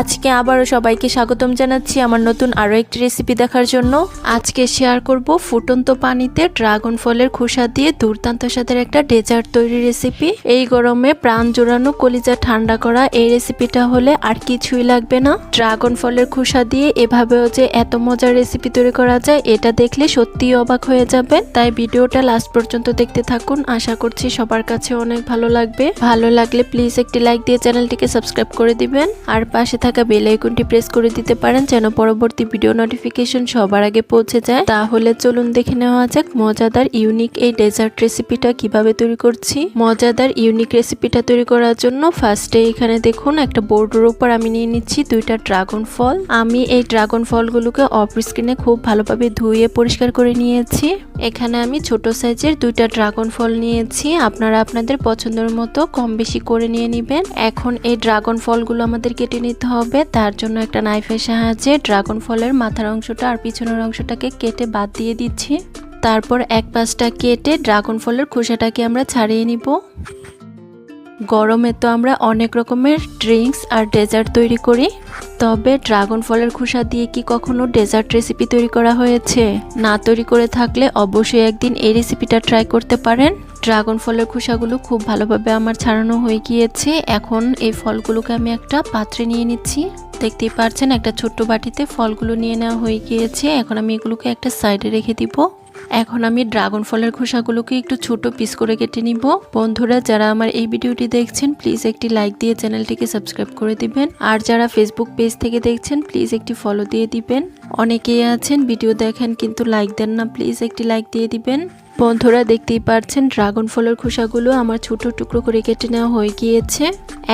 আজকে আবারও সবাইকে স্বাগতম জানাচ্ছি আমার নতুন আরও একটি রেসিপি দেখার জন্য। আজকে শেয়ার করব ফুটন্ত পানিতে ড্রাগন ফলের খোসা দিয়ে দুর্দান্ত স্বাদের একটা ডেজার্ট তৈরি রেসিপি এই গরমে প্রাণ জোড়ানো কলিজা ঠান্ডা করা এই রেসিপিটা হলে আর কিছুই লাগবে না। ড্রাগন ফলের খোসা দিয়ে এভাবেও যে এত মজার রেসিপি তৈরি করা যায়, এটা দেখলে সত্যিই অবাক হয়ে যাবে তাই ভিডিওটা লাস্ট পর্যন্ত দেখতে থাকুন। আশা করছি সবার কাছে অনেক ভালো লাগবে। ভালো লাগলে প্লিজ একটি লাইক দিয়ে চ্যানেলটিকে সাবস্ক্রাইব করে দিবেন। আর পাশে থাকা বেল আইকনটি প্রেস করে দিতে পারেন যেন পরবর্তী ভিডিও নোটিফিকেশন সবার আগে পৌঁছে যায়। তাহলে চলুন দেখে নেওয়া যাক মজাদার, ইউনিক এই ডেজার্ট রেসিপিটা কীভাবে তৈরি করছি। মজাদার, ইউনিক রেসিপিটা তৈরি করার জন্য ফার্স্টে এখানে দেখুন একটা বোর্ডের উপর আমি নিয়ে নিচ্ছি দুইটা ড্রাগন ফল। আমি এই ড্রাগন ফলগুলোকে অফ স্ক্রিনে খুব ভালোভাবে ধুয়ে পরিষ্কার করে নিয়েছি। এখানে আমি ছোট সাইজের দুইটা ড্রাগন ফল নিয়েছি। আপনারা আপনাদের পছন্দের মতো কম বেশি করে নিয়ে নেবেন। এখন এই ড্রাগন ফলগুলো আমাদের কেটে নিতে হবে, তার জন্য একটা নাইফের সাহায্যে ড্রাগন ফলের মাথার অংশটা আর পিছনের অংশটাকে কেটে বাদ দিয়ে দিচ্ছি। তারপর এক পাশটা কেটে ড্রাগন ফলের খোসাটাকে আমরা ছাড়িয়ে নিব। গরমে তো আমরা অনেক রকমের ড্রিঙ্কস আর ডেজার্ট তৈরি করি, তবে ড্রাগন ফলের খোসা দিয়ে কি কখনো ডেজার্ট রেসিপি তৈরি করা হয়েছে? না তৈরি করে থাকলে অবশ্যই একদিন এই রেসিপিটা ট্রাই করতে পারেন। ড্রাগন ফলের খোসাগুলো খুব ভালোভাবে আমার ছাড়ানো হয়ে গিয়েছে। এখন এই ফলগুলোকে আমি একটা পাত্রে নিয়ে নিচ্ছি। দেখতেই পারছেন, একটা ছোট্ট বাটিতে ফলগুলো নিয়ে নেওয়া হয়ে গিয়েছে। এখন আমি এগুলোকে একটা সাইডে রেখে দিব। এখন আমি ড্রাগন ফলের খোসাগুলোকে একটু ছোট পিস করে কেটে নিব। বন্ধুরা, যারা আমার এই ভিডিওটি দেখছেন, প্লিজ একটি লাইক দিয়ে চ্যানেলটিকে সাবস্ক্রাইব করে দিবেন। আর যারা ফেসবুক পেজ থেকে দেখছেন, প্লিজ একটি ফলো দিয়ে দিবেন। অনেকেই আছেন, ভিডিও দেখেন কিন্তু লাইক দেন না, প্লিজ একটি লাইক দিয়ে দিবেন। বন্ধুরা দেখতেই পারছেন, ড্রাগন ফলের খোসাগুলো আমার ছোট টুকরো করে কেটে নেওয়া হয়ে গিয়েছে।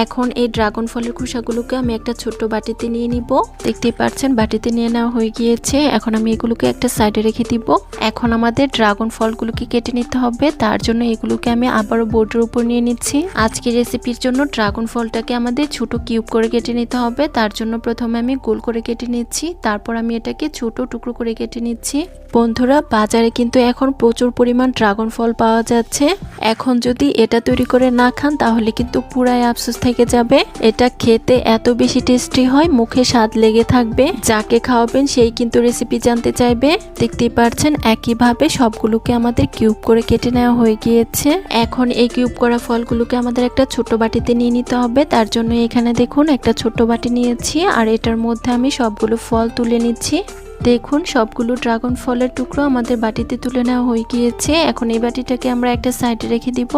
এখন এই ড্রাগন ফলের খোসাগুলোকে আমি একটা ছোট্ট বাটিতে নিয়ে নিব। দেখতেই পারছেন, বাটিতে নিয়ে নেওয়া হয়ে গিয়েছে। এখন আমি এগুলোকে একটা সাইডে রেখে দিব। এখন আমাদের ড্রাগন ফলগুলোকে কেটে নিতে হবে। তার জন্য এগুলোকে আমি আবারও বোর্ডের উপর নিয়ে নিচ্ছি। আজকে রেসিপির জন্য ড্রাগন ফলটাকে আমাদের ছোট কিউব করে কেটে নিতে হবে। তার জন্য প্রথমে আমি গোল করে কেটে নিচ্ছি। তারপর আমি এটাকে ছোট টুকরো করে কেটে নিচ্ছি। বন্ধুরা, বাজারে কিন্তু এখন প্রচুর পরিমাণ ড্রাগন ফল পাওয়া যাচ্ছে। এখন যদি এটা তৈরি করে না খান, তাহলে কিন্তু পুরাই আফসোস থেকে যাবে। এটা খেতে এত বেশি টেস্টি হয়, মুখে স্বাদ লেগে থাকবে। যাকে খাওয়াবেন, সেই কিন্তু রেসিপি জানতে চাইবে। দেখতেই পারছেন, একইভাবে সবগুলোকে আমাদের কিউব করে কেটে নেওয়া হয়ে গিয়েছে। এখন এই কিউব করা ফলগুলোকে আমাদের একটা ছোট বাটিতে নিয়ে নিতে হবে। তার জন্য এখানে দেখুন, একটা ছোট বাটি নিয়েছি, আর এটার মধ্যে আমি সবগুলো ফল তুলে নিচ্ছি। দেখুন, সবগুলো ড্রাগন ফলের টুকরো আমাদের বাটিতে তুলে নেওয়া হয়ে গিয়েছে। এখন এই বাটিটাকে আমরা একটা সাইডে রেখে দিব।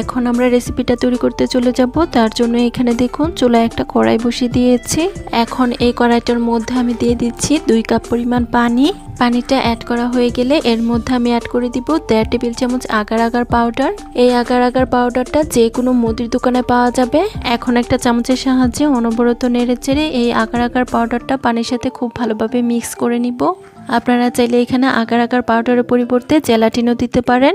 এখন আমরা রেসিপিটা তৈরি করতে চলে যাব। তার জন্য এখানে দেখুন, চুলায় একটা কড়াই বসিয়ে দিয়েছি। এখন এই কড়াইটার মধ্যে আমি দিয়ে দিচ্ছি দুই কাপ পরিমাণ পানি। পানিটা অ্যাড করা হয়ে গেলে এর মধ্যে আমি অ্যাড করে দিব দেড় টেবিল চামচ আগার আগার পাউডার এই আগার আগার পাউডারটা যে কোনো মুদির দোকানে পাওয়া যাবে। এখন একটা চামচের সাহায্যে অনবরত নেড়ে চেড়ে এই আগার আগার পাউডারটা পানির সাথে খুব ভালোভাবে মিক্স করে নিব। আপনারা চাইলে এখানে আগার আগার পাউডারের পরিবর্তে জেলাটিনও দিতে পারেন।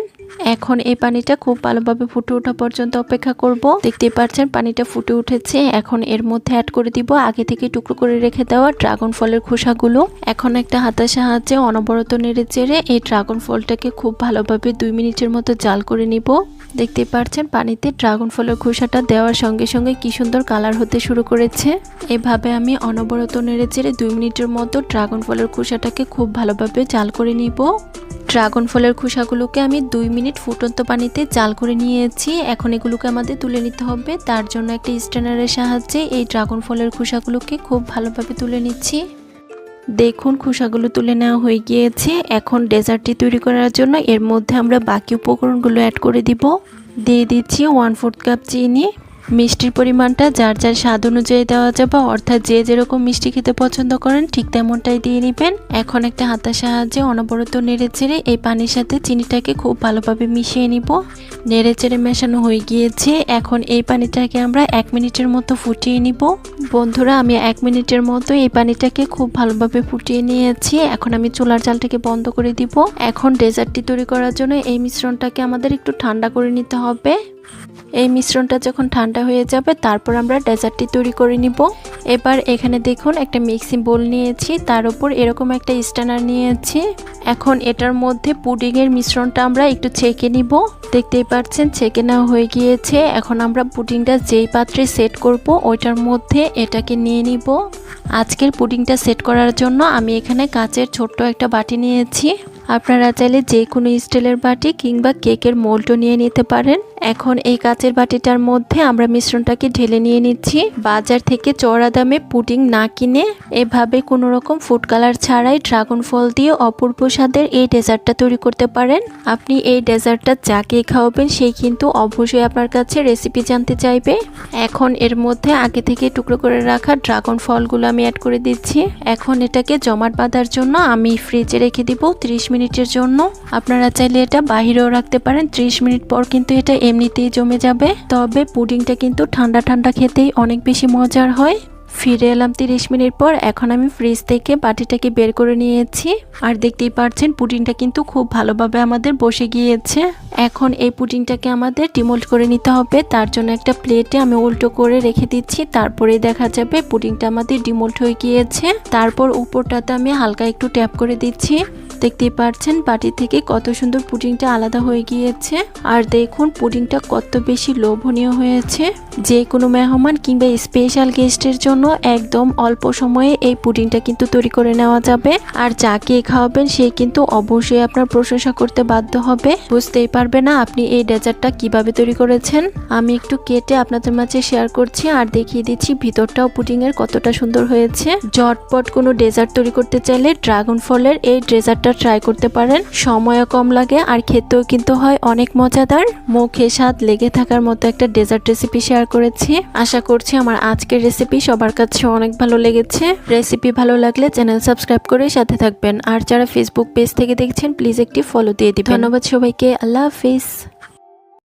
এখন এই পানিটা খুব ভালোভাবে ফুটে ওঠা পর্যন্ত অপেক্ষা করব। দেখতেই পাচ্ছেন, পানিটা ফুটে উঠেছে। এখন এর মধ্যে অ্যাড করে দিব আগে থেকে টুকরো করে রেখে দেওয়া ড্রাগন ফলের খোসাগুলো। এখন একটা হাতের সাহায্যে অনবরত নেড়ে চেড়ে এই ড্রাগন ফলটাকে খুব ভালোভাবে দুই মিনিটের মতো জাল করে নিব। দেখতেই পাচ্ছেন, পানিতে ড্রাগন ফলের খোসাটা দেওয়ার সঙ্গে সঙ্গে কি সুন্দর কালার হতে শুরু করেছে। এভাবে আমি অনবরত নেড়ে চেড়ে দুই মিনিটের মতো ড্রাগন ফলের খোসাটাকে খুব ভালোভাবে জাল করে নিব। ড্রাগন ফলের খোসাগুলোকে আমি দুই মিনিট ফুটন্ত পানিতে জাল করে নিয়েছি। এখন এগুলোকে আমাদের তুলে নিতে হবে। তার জন্য একটা স্ট্যানারের সাহায্যে এই ড্রাগন ফলের খোসাগুলোকে খুব ভালোভাবে তুলে নিচ্ছি। দেখুন, খোসাগুলো তুলে নেওয়া হয়ে গিয়েছে। এখন ডেজার্টটি তৈরি করার জন্য এর মধ্যে আমরা বাকি উপকরণগুলো অ্যাড করে দিব। দিয়ে দিচ্ছি ওয়ান ফোর্থ কাপ চিনি। মিষ্টির পরিমাণটা যার যার স্বাদ অনুযায়ী দেওয়া যাবে, অর্থাৎ যে যেরকম মিষ্টি খেতে পছন্দ করেন, ঠিক তেমনটাই দিয়ে নেবেন। এখন একটা হাতার সাহায্যে অনবরত নেড়ে চেড়ে এই পানির সাথে চিনিটাকে খুব ভালোভাবে মিশিয়ে নিব। নেড়ে চেড়ে মেশানো হয়ে গিয়েছে। এখন এই পানিটাকে আমরা এক মিনিটের মতো ফুটিয়ে নিব। বন্ধুরা, আমি এক মিনিটের মতো এই পানিটাকে খুব ভালোভাবে ফুটিয়ে নিয়েছি। এখন আমি চুলার জালটাকে বন্ধ করে দিব। এখন ডেজার্টটি তৈরি করার জন্য এই মিশ্রণটাকে আমাদের একটু ঠান্ডা করে নিতে হবে। এই মিশ্রণটা যখন ঠান্ডা হয়ে যাবে, তারপর আমরা ডেজার্টটি তৈরি করে নিব। এবার এখানে দেখুন, একটা মিক্সিং বোল নিয়েছি, তার উপর এরকম একটা স্ট্যান্ডার নিয়েছি। এখন এটার মধ্যে পুডিংয়ের মিশ্রণটা আমরা একটু ছেঁকে নিব। দেখতেই পাচ্ছেন, ছেঁকে নেওয়া হয়ে গিয়েছে। এখন আমরা পুডিংটা যেই পাত্রে সেট করব, ওইটার মধ্যে এটাকে নিয়ে নিব। আজকের পুডিংটা সেট করার জন্য আমি এখানে কাচের ছোট্ট একটা বাটি নিয়েছি। আপনারা চাইলে যে কোনো স্টিলের বাটি কিংবা কেকের মোল্ডও নিয়ে নিতে পারেন। এখন এই কাচের বাটিটার মধ্যে আমরা মিশ্রণটাকে ঢেলে নিয়ে নিচ্ছি। বাজার থেকে চড়া দামে পুডিং না কিনে এভাবে কোনো রকম ফুড কালার ছাড়াই ড্রাগন ফল দিয়ে অপূর্ব স্বাদের এই ডেজার্টটা তৈরি করতে পারেন। আপনি এই ডেজার্টটা যাকে খাওয়াবেন সেই কিন্তু অবশ্যই আপনার কাছে রেসিপি জানতে চাইবে। এখন এর মধ্যে আগে থেকে টুকরো করে রাখা ড্রাগন ফলগুলো আমি অ্যাড করে দিচ্ছি। এখন এটাকে জমাট বাঁধার জন্য আমি ফ্রিজে রেখে দিব 30 মিনিটের জন্য। আপনারা চাইলে এটা বাহিরেও রাখতে পারেন। 30 মিনিট পর কিন্তু এটা এমনিতেই জমে যাবে। তবে পুডিংটা কিন্তু ঠান্ডা ঠান্ডা খেতেই অনেক বেশি মজার হয়। ফিরে এলাম তিরিশ মিনিট পর। এখন আমি ফ্রিজ থেকে বাটিটাকে বের করে নিয়েছি। আর দেখতেই পাচ্ছেন পুডিংটা কিন্তু খুব ভালোভাবে আমাদের বসে গিয়েছে। এখন এই পুডিংটাকে আমাদের ডিমোল্ড করে নিতে হবে। তার জন্য একটা প্লেটে আমি উল্টো করে রেখে দিচ্ছি। তারপরে দেখা যাবে পুডিংটা আমাদের ডিমোল্ড হয়ে গিয়েছে। তারপর উপরটাতে আমি হালকা একটু ট্যাপ করে দিচ্ছি। দেখতেই পাচ্ছেন বাটি থেকে কত সুন্দর পুডিংটা আলাদা হয়ে গিয়েছে। আর দেখুন, পুডিংটা কত বেশি লোভনীয় হয়েছে। যে কোনো মেহমান কিংবা স্পেশাল গেস্টের জন্য একদম অল্প সময়ে এই পুডিংটা কিন্তু তৈরি করে নেওয়া যাবে। আর যাকে খাওয়াবেন সে কিন্তু অবশ্যই আপনার প্রশংসা করতে বাধ্য হবে। বুঝতেই পারবে না আপনি এই ডেজার্টটা কীভাবে তৈরি করেছেন। আমি একটু কেটে আপনাদের মাঝে শেয়ার করছি আর দেখিয়ে দিচ্ছি ভিতরটাও পুডিং এর কতটা সুন্দর হয়েছে। ঝটপট কোনো ডেজার্ট তৈরি করতে চাইলে ড্রাগন ফলের এই ডেজার্টটা ট্রাই করতে পারেন। সময়ও কম লাগে আর খেতেও কিন্তু হয় অনেক মজাদার। মুখে স্বাদ লেগে থাকার মতো একটা ডেজার্ট রেসিপি শেয়ার করেছি। আশা করছি আমার আজকের রেসিপি সবার কাছে অনেক ভালো লেগেছে। রেসিপি ভালো লাগলে চ্যানেল সাবস্ক্রাইব করে সাথে থাকবেন। আর যারা ফেসবুক পেজ থেকে দেখছেন প্লিজ একটি ফলো দিয়ে দিবেন। ধন্যবাদ সবাইকে। আল্লাহ হাফিজ।